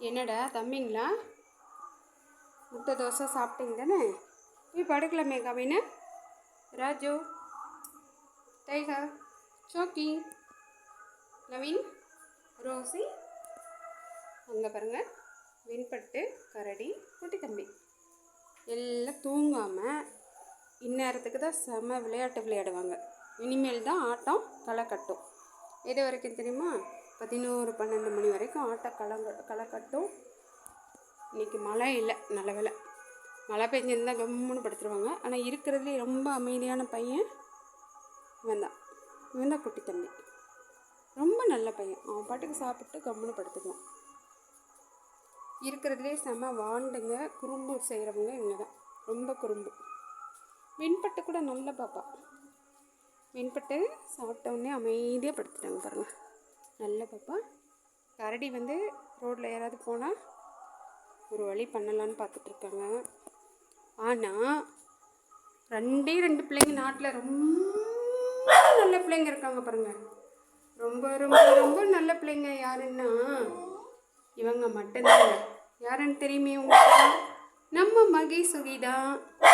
என்னடா தம்பிங்களா? முட்டை தோசை சாப்பிட்டீங்க தானே? போய் படுக்கலாமே கவினு. ராஜு. டைகர் சோக்கி. நவீன். ரோசி. அங்கே பாருங்கள் வெண்பட்டு கரடி குட்டி தம்பி. எல்லாம் தூங்காமல் இந்நேரத்துக்கு தான் செம விளையாட்டு விளையாடுவாங்க. இனிமேல் தான் ஆட்டம் களை கட்டும். எது வரைக்கும் தெரியுமா? பதினோரு பன்னெண்டு மணி வரைக்கும் ஆட்டம் களங்க களை இன்றைக்கி மழை இல்லை நல்ல வேலை மழை பெஞ்சிருந்தால் கம்முன்னு படுத்துருவாங்க. ஆனால் இருக்கிறதுலே ரொம்ப அமைதியான பையன் இவன் தான் இவன் தான் குட்டி தம்பி. ரொம்ப நல்ல பையன். அவன் பாட்டுக்கு சாப்பிட்டு கம்முன்னு படுத்துக்குவான். இருக்கிறதுலே செம வாண்டுங்க குறும்பு செய்கிறவங்க இவங்க தான் ரொம்ப குறும்பு. மின்பட்டு கூட நல்ல பாப்பா. மின்பட்டு சாப்பிட்ட உடனே அமைதியாக படுத்துட்டாங்க பாருங்கள் நல்ல பாப்பா. கரடி வந்து ரோட்டில் யாராவது போனால் ஒரு வழி பண்ணலான்னு பார்த்துட்ருக்காங்க ஆனால் ரெண்டே ரெண்டு பிள்ளைங்க நாட்டில் ரொம்ப நல்ல பிள்ளைங்க இருக்காங்க பாருங்கள் ரொம்ப ரொம்ப ரொம்ப நல்ல பிள்ளைங்க யாருன்னா இவங்க மட்டும்தாங்க. யாருன்னு தெரியுமே உங்களுக்கு? நம்ம மகேஸ்வரி தான்